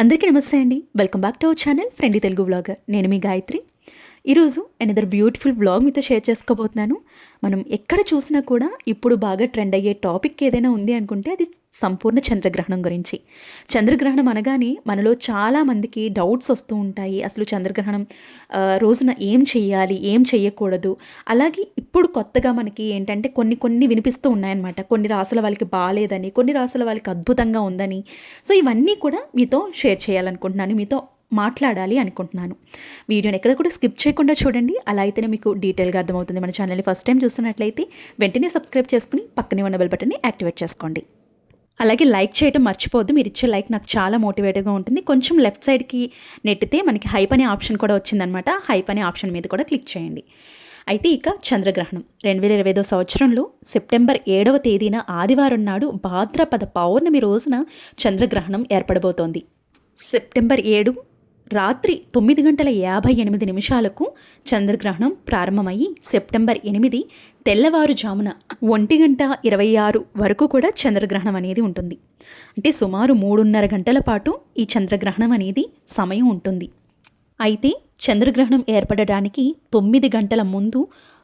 అందరికీ నమస్తే అండి. Welcome back to our channel friendly Telugu blogger నేను మీ గాయత్రి. ఈరోజు అనదర్ బ్యూటిఫుల్ బ్లాగ్ మీతో షేర్ చేసుకోబోతున్నాను. మనం ఎక్కడ చూసినా కూడా ఇప్పుడు బాగా ట్రెండ్ అయ్యే టాపిక్ ఏదైనా ఉంది అనుకుంటే అది సంపూర్ణ చంద్రగ్రహణం గురించి. చంద్రగ్రహణం అనగానే మనలో చాలామందికి డౌట్స్ వస్తూ ఉంటాయి. అసలు చంద్రగ్రహణం రోజున ఏం చేయాలి ఏం చేయకూడదు. అలాగే ఇప్పుడు కొత్తగా మనకి ఏంటంటే కొన్ని కొన్ని వినిపిస్తూ ఉన్నాయన్నమాట. కొన్ని రాసుల వాళ్ళకి బాగాలేదని కొన్ని రాసుల వాళ్ళకి అద్భుతంగా ఉందని. సో ఇవన్నీ కూడా మీతో షేర్ చేయాలనుకుంటున్నాను మీతో మాట్లాడాలి అనుకుంటున్నాను. వీడియోని ఎక్కడ కూడా స్కిప్ చేయకుండా చూడండి. అలా అయితేనే మీకు డీటెయిల్గా అర్థమవుతుంది. మన ఛానల్ని ఫస్ట్ టైం చూస్తున్నట్లయితే వెంటనే సబ్స్క్రైబ్ చేసుకుని పక్కనే ఉన్న బెల్ బటన్ని యాక్టివేట్ చేసుకోండి. అలాగే లైక్ చేయడం మర్చిపోవద్దు. మీరు ఇచ్చే లైక్ నాకు చాలా మోటివేట్గా ఉంటుంది. కొంచెం లెఫ్ట్ సైడ్కి నెట్టితే మనకి హైప్ అనే ఆప్షన్ కూడా వచ్చిందనమాట హైప్ అనే ఆప్షన్ మీద కూడా క్లిక్ చేయండి. అయితే ఇక చంద్రగ్రహణం. రెండు వేల ఇరవై ఐదో సంవత్సరంలో సెప్టెంబర్ ఏడవ తేదీన ఆదివారం నాడు భాద్రపద పౌర్ణమి రోజున చంద్రగ్రహణం ఏర్పడబోతోంది. సెప్టెంబర్ ఏడు రాత్రి తొమ్మిది గంటల యాభై ఎనిమిది నిమిషాలకు చంద్రగ్రహణం ప్రారంభమయ్యి సెప్టెంబర్ ఎనిమిది తెల్లవారుజామున ఒంటి గంట ఇరవై ఆరు వరకు కూడా చంద్రగ్రహణం అనేది ఉంటుంది. అంటే సుమారు మూడున్నర గంటల పాటు ఈ చంద్రగ్రహణం అనేది సమయం ఉంటుంది. అయితే చంద్రగ్రహణం ఏర్పడడానికి తొమ్మిది గంటల ముందు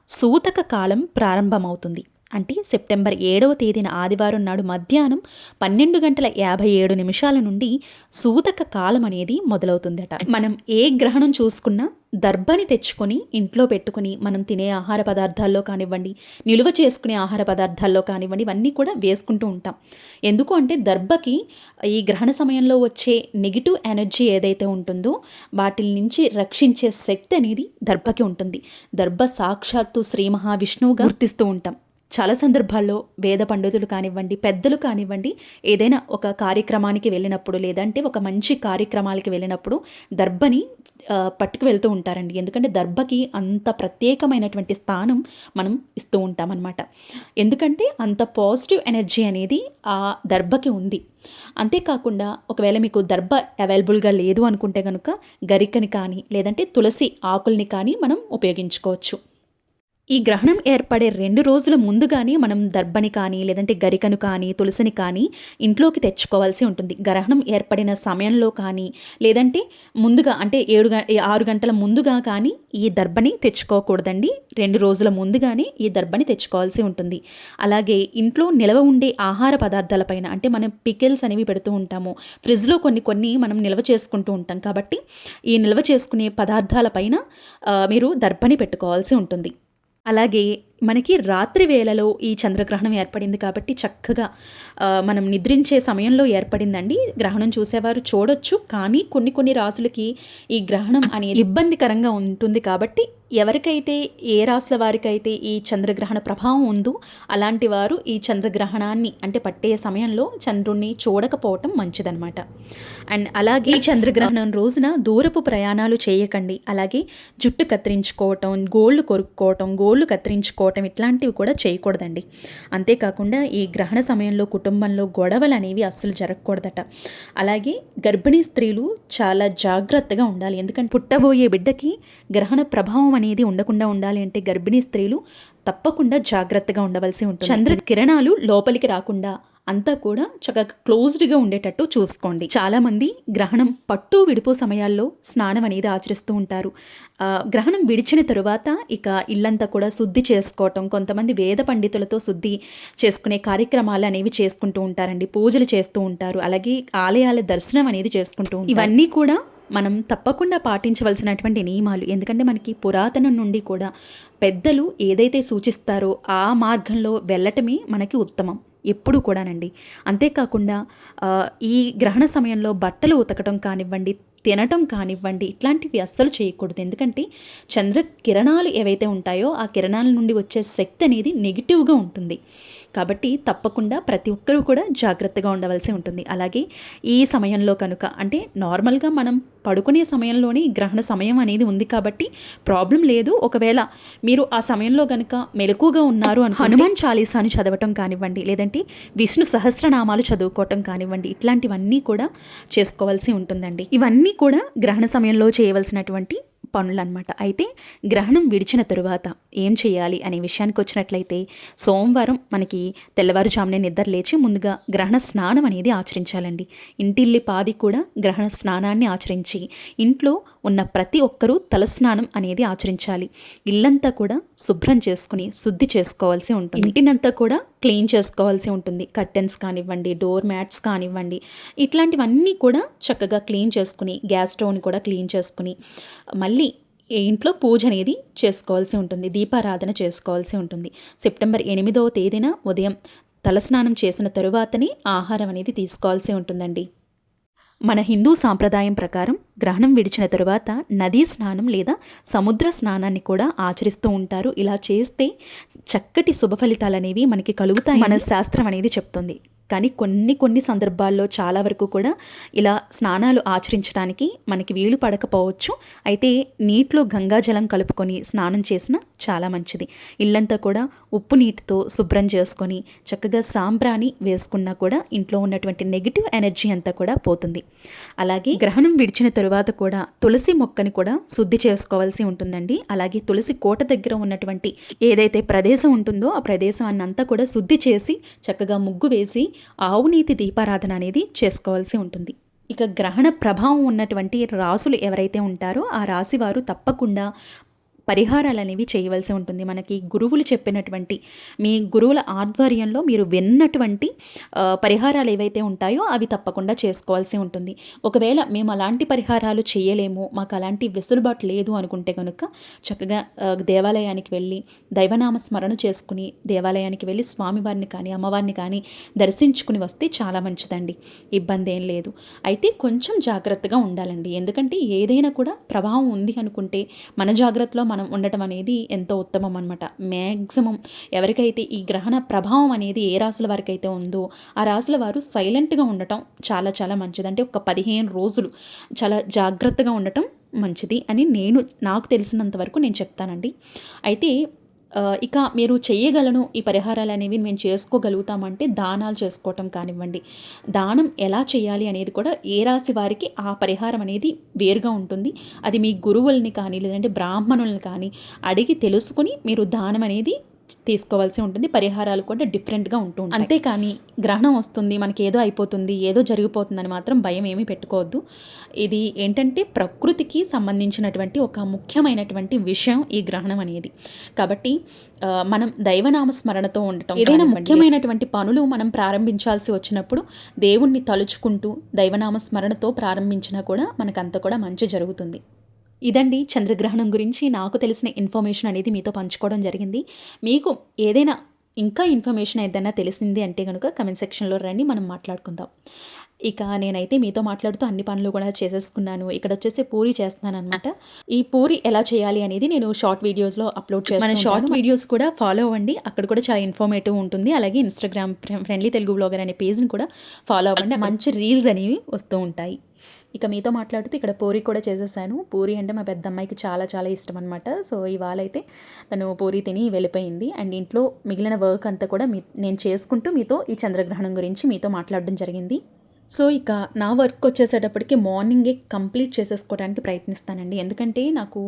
సూతక కాలం ప్రారంభమవుతుంది. అంటే సెప్టెంబర్ ఏడవ తేదీన ఆదివారం నాడు మధ్యాహ్నం పన్నెండు గంటల యాభై ఏడు నిమిషాల నుండి సూతక కాలం అనేది మొదలవుతుందట. మనం ఏ గ్రహణం చూసుకున్నా దర్భని తెచ్చుకొని ఇంట్లో పెట్టుకొని మనం తినే ఆహార పదార్థాల్లో కానివ్వండి నిలువ చేసుకునే ఆహార పదార్థాల్లో కానివ్వండి ఇవన్నీ కూడా వేసుకుంటూ ఉంటాం. ఎందుకు అంటే దర్భకి ఈ గ్రహణ సమయంలో వచ్చే నెగిటివ్ ఎనర్జీ ఏదైతే ఉంటుందో వాటి నుంచి రక్షించే శక్తి అనేది దర్భకి ఉంటుంది. దర్భ సాక్షాత్తు శ్రీ మహావిష్ణువుగా గుర్తిస్తూ ఉంటాం. చాలా సందర్భాల్లో వేద పండితులు కానివ్వండి పెద్దలు కానివ్వండి ఏదైనా ఒక కార్యక్రమానికి వెళ్ళినప్పుడు లేదంటే ఒక మంచి కార్యక్రమాలకి వెళ్ళినప్పుడు దర్భని పట్టుకు వెళ్తూ ఉంటారండి. ఎందుకంటే దర్భకి అంత ప్రత్యేకమైనటువంటి స్థానం మనం ఇస్తూ ఉంటామన్నమాట. ఎందుకంటే అంత పాజిటివ్ ఎనర్జీ అనేది ఆ దర్భకి ఉంది. అంతేకాకుండా ఒకవేళ మీకు దర్భ అవైలబుల్గా లేదు అనుకుంటే కనుక గరికని కానీ లేదంటే తులసి ఆకుల్ని కానీ మనం ఉపయోగించుకోవచ్చు. ఈ గ్రహణం ఏర్పడే రెండు రోజుల ముందుగానే మనం దర్భని కానీ లేదంటే గరికను కానీ తులసిని కానీ ఇంట్లోకి తెచ్చుకోవాల్సి ఉంటుంది. గ్రహణం ఏర్పడిన సమయంలో కానీ లేదంటే ముందుగా అంటే ఏడు గ ఆరు గంటల ముందుగా కానీ ఈ దర్భని తెచ్చుకోకూడదండి. రెండు రోజుల ముందుగానే ఈ దర్భని తెచ్చుకోవాల్సి ఉంటుంది. అలాగే ఇంట్లో నిల్వ ఉండే ఆహార పదార్థాలపైన అంటే మనం పికిల్స్ అనేవి పెడుతూ ఉంటాము. ఫ్రిడ్జ్లో కొన్ని కొన్ని మనం నిల్వ చేసుకుంటూ ఉంటాం. కాబట్టి ఈ నిల్వ చేసుకునే పదార్థాలపైన మీరు దర్భని పెట్టుకోవాల్సి ఉంటుంది. అలాగే మనకి రాత్రి వేళలో ఈ చంద్రగ్రహణం ఏర్పడింది కాబట్టి చక్కగా మనం నిద్రించే సమయంలో ఏర్పడిందండి. గ్రహణం చూసేవారు చూడొచ్చు కానీ కొన్ని కొన్ని రాసులకి ఈ గ్రహణం అనేది ఇబ్బందికరంగా ఉంటుంది కాబట్టి ఎవరికైతే ఏ రాసుల వారికైతే ఈ చంద్రగ్రహణ ప్రభావం ఉందో అలాంటి వారు ఈ చంద్రగ్రహణాన్ని అంటే పట్టే సమయంలో చంద్రుణ్ణి చూడకపోవటం మంచిదన్నమాట. అండ్ అలాగే ఈ చంద్రగ్రహణం రోజున దూరపు ప్రయాణాలు చేయకండి. అలాగే జుట్టు కత్తిరించుకోవటం గోళ్ళు కొరుక్కోవటం గోళ్ళు కత్తిరించుకోవటం ఇట్లాంటివి కూడా చేయకూడదండి. అంతేకాకుండా ఈ గ్రహణ సమయంలో కుటుంబంలో గొడవలు అనేవి అస్సలు జరగకూడదట. అలాగే గర్భిణీ స్త్రీలు చాలా జాగ్రత్తగా ఉండాలి. ఎందుకంటే పుట్టబోయే బిడ్డకి గ్రహణ ప్రభావం అనేది ఉండకుండా ఉండాలి అంటే గర్భిణీ స్త్రీలు తప్పకుండా జాగ్రత్తగా ఉండవలసి ఉంటుంది. చంద్ర కిరణాలు లోపలికి రాకుండా అంతా కూడా చక్కగా క్లోజ్డ్గా ఉండేటట్టు చూసుకోండి. చాలామంది గ్రహణం పట్టు విడుపు సమయాల్లో స్నానం అనేది ఆచరిస్తూ ఉంటారు. గ్రహణం విడిచిన తరువాత ఇక ఇల్లంతా కూడా శుద్ధి చేసుకోవటం కొంతమంది వేద పండితులతో శుద్ధి చేసుకునే కార్యక్రమాలు అనేవి చేసుకుంటూ ఉంటారండి పూజలు చేస్తూ ఉంటారు. అలాగే ఆలయాల దర్శనం అనేది చేసుకుంటూ ఇవన్నీ కూడా మనం తప్పకుండా పాటించవలసినటువంటి నియమాలు. ఎందుకంటే మనకి పురాతనం నుండి కూడా పెద్దలు ఏదైతే సూచిస్తారో ఆ మార్గంలో వెళ్ళటమే మనకి ఉత్తమం. ఎప్పుడు కూడానండి. అంతేకాకుండా ఈ గ్రహణ సమయంలో బట్టలు ఉతకటం కానివ్వండి తినటం కానివ్వండి ఇట్లాంటివి అస్సలు చేయకూడదు. ఎందుకంటే చంద్ర కిరణాలు ఏవైతే ఉంటాయో ఆ కిరణాల నుండి వచ్చే శక్తి అనేది నెగిటివ్గా ఉంటుంది. కాబట్టి తప్పకుండా ప్రతి ఒక్కరూ కూడా జాగ్రత్తగా ఉండవలసి ఉంటుంది. అలాగే ఈ సమయంలో కనుక అంటే నార్మల్గా మనం పడుకునే సమయంలోనే గ్రహణ సమయం అనేది ఉంది కాబట్టి ప్రాబ్లం లేదు. ఒకవేళ మీరు ఆ సమయంలో కనుక మెలకుగా ఉన్నారు అని హనుమాన్ చాలీసాని చదవటం కానివ్వండి లేదంటే విష్ణు సహస్రనామాలు చదువుకోవటం కానివ్వండి ఇట్లాంటివన్నీ కూడా చేసుకోవాల్సి ఉంటుందండి. ఇవన్నీ కూడా గ్రహణ సమయంలో చేయవలసినటువంటి పనులన్నమాట. అయితే గ్రహణం విడిచిన తరువాత ఏం చేయాలి అనే విషయానికి వచ్చినట్లయితే సోమవారం మనకి తెల్లవారుజామునే నిద్ర లేచి ముందుగా గ్రహణ స్నానం అనేది ఆచరించాలండి. ఇంటిల్లి పాది కూడా గ్రహణ స్నానాన్ని ఆచరించి ఇంట్లో ఉన్న ప్రతి ఒక్కరూ తలస్నానం అనేది ఆచరించాలి. ఇల్లంతా కూడా శుభ్రం చేసుకుని శుద్ధి చేసుకోవాల్సి ఉంటుంది. ఇంటినంతా కూడా క్లీన్ చేసుకోవాల్సి ఉంటుంది. కర్టెన్స్ కానివ్వండి డోర్ మ్యాట్స్ కానివ్వండి. ఇట్లాంటివన్నీ కూడా చక్కగా క్లీన్ చేసుకుని గ్యాస్ స్టవ్ని కూడా క్లీన్ చేసుకుని మళ్ళీ ఇంట్లో పూజ అనేది చేసుకోవాల్సి ఉంటుంది. దీపారాధన చేసుకోవాల్సి ఉంటుంది. సెప్టెంబర్ ఎనిమిదవ తేదీన ఉదయం తలస్నానం చేసిన తరువాతనే ఆహారం అనేది తీసుకోవాల్సి ఉంటుందండి. మన హిందూ సాంప్రదాయం ప్రకారం గ్రహణం విడిచిన తరువాత నదీ స్నానం లేదా సముద్ర స్నానాన్ని కూడా ఆచరిస్తూ ఉంటారు. ఇలా చేస్తే చక్కటి శుభ ఫలితాలు అనేవి మనకి కలుగుతాయి మన శాస్త్రం అనేది చెప్తుంది. కానీ కొన్ని కొన్ని సందర్భాల్లో చాలా వరకు కూడా ఇలా స్నానాలు ఆచరించడానికి మనకి వీలు పడకపోవచ్చు. అయితే నీటిలో గంగాజలం కలుపుకొని స్నానం చేసిన చాలా మంచిది. ఇల్లంతా కూడా ఉప్పు నీటితో శుభ్రం చేసుకొని చక్కగా సాంబ్రాణి వేసుకున్నా కూడా ఇంట్లో ఉన్నటువంటి నెగిటివ్ ఎనర్జీ అంతా కూడా పోతుంది. అలాగే గ్రహణం విడిచిన తరువాత కూడా తులసి మొక్కని కూడా శుద్ధి చేసుకోవాల్సి ఉంటుందండి. అలాగే తులసి కోట దగ్గర ఉన్నటువంటి ఏదైతే ప్రదేశం ఉంటుందో ఆ ప్రదేశం అన్నంతా కూడా శుద్ధి చేసి చక్కగా ముగ్గు వేసి ఆవునీతి దీపారాధన అనేది చేసుకోవాల్సి ఉంటుంది. ఇక గ్రహణ ప్రభావం ఉన్నటువంటి రాసులు ఎవరైతే ఉంటారో ఆ రాశి వారు తప్పకుండా పరిహారాలు అనేవి చేయవలసి ఉంటుంది. మనకి గురువులు చెప్పినటువంటి మీ గురువుల ఆధ్వర్యంలో మీరు విన్నటువంటి పరిహారాలు ఏవైతే ఉంటాయో అవి తప్పకుండా చేసుకోవాల్సి ఉంటుంది. ఒకవేళ మేము అలాంటి పరిహారాలు చేయలేము మాకు అలాంటి వెసులుబాటు లేదు అనుకుంటే కనుక చక్కగా దేవాలయానికి వెళ్ళి దైవనామ స్మరణ చేసుకుని దేవాలయానికి వెళ్ళి స్వామివారిని కానీ అమ్మవారిని కానీ దర్శించుకుని వస్తే చాలా మంచిదండి. ఇబ్బంది ఏం లేదు. అయితే కొంచెం జాగ్రత్తగా ఉండాలండి. ఎందుకంటే ఏదైనా కూడా ప్రభావం ఉంది అనుకుంటే మన జాగ్రత్తలో మనం ఉండటం అనేది ఎంతో ఉత్తమం అనమాట మ్యాక్సిమం ఎవరికైతే ఈ గ్రహణ ప్రభావం అనేది ఏ రాసుల వారికి అయితే ఉందో ఆ రాసుల వారు సైలెంట్గా ఉండటం చాలా చాలా మంచిది. అంటే ఒక పదిహేను రోజులు చాలా జాగ్రత్తగా ఉండటం మంచిది అని నేను నాకు తెలిసినంత వరకు నేను చెప్తానండి. అయితే ఇక మీరు చేయగలను ఈ పరిహారాలు అనేవి మేము చేసుకోగలుగుతామంటే దానాలు చేసుకోవటం కానివ్వండి. దానం ఎలా చేయాలి అనేది కూడా ఏ రాశి వారికి ఆ పరిహారం అనేది వేరుగా ఉంటుంది. అది మీ గురువుల్ని కానీ లేదంటే బ్రాహ్మణుల్ని కానీ అడిగి తెలుసుకుని మీరు దానం అనేది తీసుకోవాల్సి ఉంటుంది. పరిహారాలు కూడా డిఫరెంట్గా ఉంటూ ఉంటాయి. అంతేకాని గ్రహణం వస్తుంది మనకి ఏదో అయిపోతుంది ఏదో జరిగిపోతుందని మాత్రం భయం ఏమీ పెట్టుకోవద్దు. ఇది ఏంటంటే ప్రకృతికి సంబంధించినటువంటి ఒక ముఖ్యమైనటువంటి విషయం ఈ గ్రహణం అనేది. కాబట్టి మనం దైవనామ స్మరణతో ఉండటం ఏదైనా ముఖ్యమైనటువంటి పనులు మనం ప్రారంభించాల్సి వచ్చినప్పుడు దేవుణ్ణి తలుచుకుంటూ దైవనామ స్మరణతో ప్రారంభించినా కూడా మనకంత కూడా మంచి జరుగుతుంది. ఇదండి చంద్రగ్రహణం గురించి నాకు తెలిసిన ఇన్ఫర్మేషన్ అనేది మీతో పంచుకోవడం జరిగింది. మీకు ఏదైనా ఇంకా ఇన్ఫర్మేషన్ ఏదైనా తెలిసింది అంటే కనుక కమెంట్ సెక్షన్లో రండి మనం మాట్లాడుకుందాం. ఇక నేనైతే మీతో మాట్లాడుతూ అన్ని పనులు కూడా చేసేసుకున్నాను. ఇక్కడ వచ్చేసి పూరి చేస్తున్నాను అనమాట ఈ పూరి ఎలా చేయాలి అనేది నేను షార్ట్ వీడియోస్లో అప్లోడ్ చేస్తాను మన షార్ట్ వీడియోస్ కూడా ఫాలో అవ్వండి. అక్కడ కూడా చాలా ఇన్ఫర్మేటివ్ ఉంటుంది. అలాగే ఇన్స్టాగ్రామ్ ఫ్రెండ్లీ తెలుగు బ్లాగర్ అనే పేజ్ని కూడా ఫాలో అవ్వండి. మంచి రీల్స్ అనేవి వస్తూ ఉంటాయి. ఇక మీతో మాట్లాడుతూ ఇక్కడ పూరి కూడా చేసేసాను. పూరి అంటే మా పెద్ద అమ్మాయికి చాలా చాలా ఇష్టం అనమాట సో ఇవాళ అయితే తను పూరి తిని వెళ్ళిపోయింది. అండ్ ఇంట్లో మిగిలిన వర్క్ అంతా కూడా మీ నేను చేసుకుంటూ మీతో ఈ చంద్రగ్రహణం గురించి మీతో మాట్లాడడం జరిగింది. సో ఇక నా వర్క్ వచ్చేసేటప్పటికి మార్నింగే కంప్లీట్ చేసేసుకోవడానికి ప్రయత్నిస్తానండి. ఎందుకంటే నాకు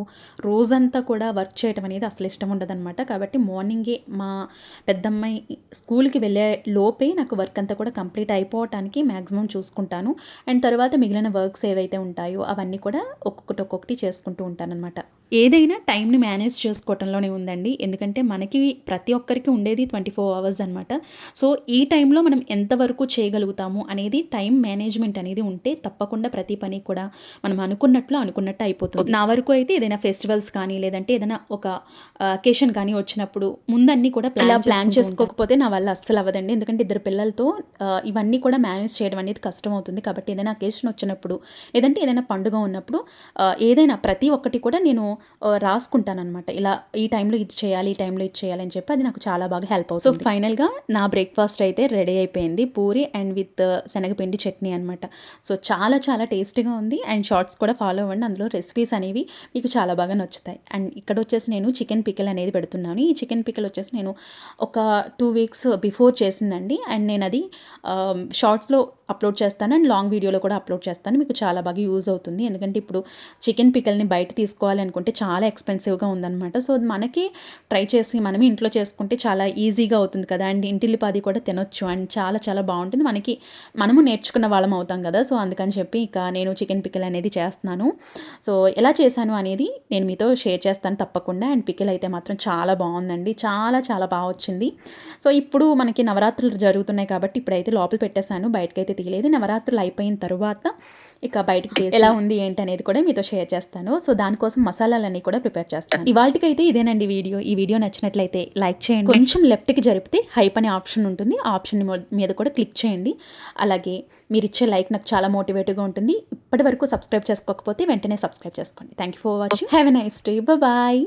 రోజంతా కూడా వర్క్ చేయడం అనేది అసలు ఇష్టం ఉండదన్నమాట. కాబట్టి మార్నింగే మా పెద్దమ్మాయి స్కూల్కి వెళ్ళే లోపే నాకు వర్క్ అంతా కూడా కంప్లీట్ అయిపోవటానికి మ్యాక్సిమం చూసుకుంటాను. అండ్ తర్వాత మిగిలిన వర్క్స్ ఏవైతే ఉంటాయో అవన్నీ కూడా ఒక్కొక్కటి ఒక్కొక్కటి చేసుకుంటూ ఉంటానన్నమాట. ఏదైనా టైంని మేనేజ్ చేసుకోవటంలోనే ఉందండి. ఎందుకంటే మనకి ప్రతి ఒక్కరికి ఉండేది ట్వంటీ ఫోర్ అవర్స్ అనమాట సో ఈ టైంలో మనం ఎంతవరకు చేయగలుగుతాము అనేది టైం మేనేజ్మెంట్ అనేది ఉంటే తప్పకుండా ప్రతి పని కూడా మనం అనుకున్నట్లు అనుకున్నట్టు అయిపోతుంది. నా వరకు అయితే ఏదైనా ఫెస్టివల్స్ కానీ లేదంటే ఏదైనా ఒక అకేషన్ కానీ వచ్చినప్పుడు ముందన్నీ కూడా ఇలా ప్లాన్ చేసుకోకపోతే నా వల్ల అస్సలు అవ్వదండి. ఎందుకంటే ఇద్దరు పిల్లలతో ఇవన్నీ కూడా మేనేజ్ చేయడం అనేది కష్టం అవుతుంది. కాబట్టి ఏదైనా అకేషన్ వచ్చినప్పుడు లేదంటే ఏదైనా పండుగ ఉన్నప్పుడు ఏదైనా ప్రతి ఒక్కటి కూడా నేను రాసుకుంటాను అనమాట ఇలా ఈ టైంలో ఇది చేయాలి ఈ టైంలో ఇది చేయాలి అని చెప్పి అది నాకు చాలా బాగా హెల్ప్ అవుతుంది. సో ఫైనల్గా నా బ్రేక్ఫాస్ట్ అయితే రెడీ అయిపోయింది. పూరి అండ్ విత్ శనగపిండి పల్లి చట్నీ అనమాట సో చాలా చాలా టేస్టీగా ఉంది. అండ్ షార్ట్స్ కూడా ఫాలో అవ్వండి. అందులో రెసిపీస్ అనేవి మీకు చాలా బాగా నచ్చుతాయి. అండ్ ఇక్కడ వచ్చేసి నేను చికెన్ పికిల్ అనేది పెడుతున్నాను. ఈ చికెన్ పికిల్ వచ్చేసి నేను ఒక టూ వీక్స్ బిఫోర్ చేసిందండి. అండ్ నేను అది షార్ట్స్లో అప్లోడ్ చేస్తాను. అండ్ లాంగ్ వీడియోలో కూడా అప్లోడ్ చేస్తాను. మీకు చాలా బాగా యూజ్ అవుతుంది. ఎందుకంటే ఇప్పుడు చికెన్ పికల్ని బయట తీసుకోవాలి అనుకుంటే చాలా ఎక్స్పెన్సివ్గా ఉందన్నమాట. సో మనకి ట్రై చేసి మనమే ఇంట్లో చేసుకుంటే చాలా ఈజీగా అవుతుంది కదా. అండ్ ఇంటిల్లిపాది కూడా తినొచ్చు. అండ్ చాలా చాలా బాగుంటుంది. మనకి మనము నేర్చుకున్న వాళ్ళం అవుతాం కదా. సో అందుకని చెప్పి ఇక నేను చికెన్ పికిల్ అనేది చేస్తున్నాను. సో ఎలా చేశాను అనేది నేను మీతో షేర్ చేస్తాను తప్పకుండా. అండ్ పికిల్ అయితే మాత్రం చాలా బాగుందండి. చాలా చాలా బాగా వచ్చింది. సో ఇప్పుడు మనకి నవరాత్రులు జరుగుతున్నాయి కాబట్టి ఇప్పుడైతే లోపల పెట్టేశాను. బయటకైతే తీయలేదు. నవరాత్రులు అయిపోయిన తర్వాత ఇక బయటకు ఎలా ఉంది ఏంటి అనేది కూడా మీతో షేర్ చేస్తాను. సో దానికోసం మసాలాలన్నీ కూడా ప్రిపేర్ చేస్తాను. ఇవాళకైతే ఇదేనండి వీడియో. ఈ వీడియో నచ్చినట్లయితే లైక్ చేయండి. కొంచెం లెఫ్ట్కి జరిపితే హైప్ అనే ఆప్షన్ ఉంటుంది. ఆ ఆప్షన్ మీద కూడా క్లిక్ చేయండి. అలాగే మీరు ఇచ్చే లైక్ నాకు చాలా మోటివేట్గా ఉంటుంది. ఇప్పటి వరకు సబ్స్క్రైబ్ చేసుకోకపోతే వెంటనే సబ్స్క్రైబ్ చేసుకోండి. Thank you for watching. Have a nice day. Bye.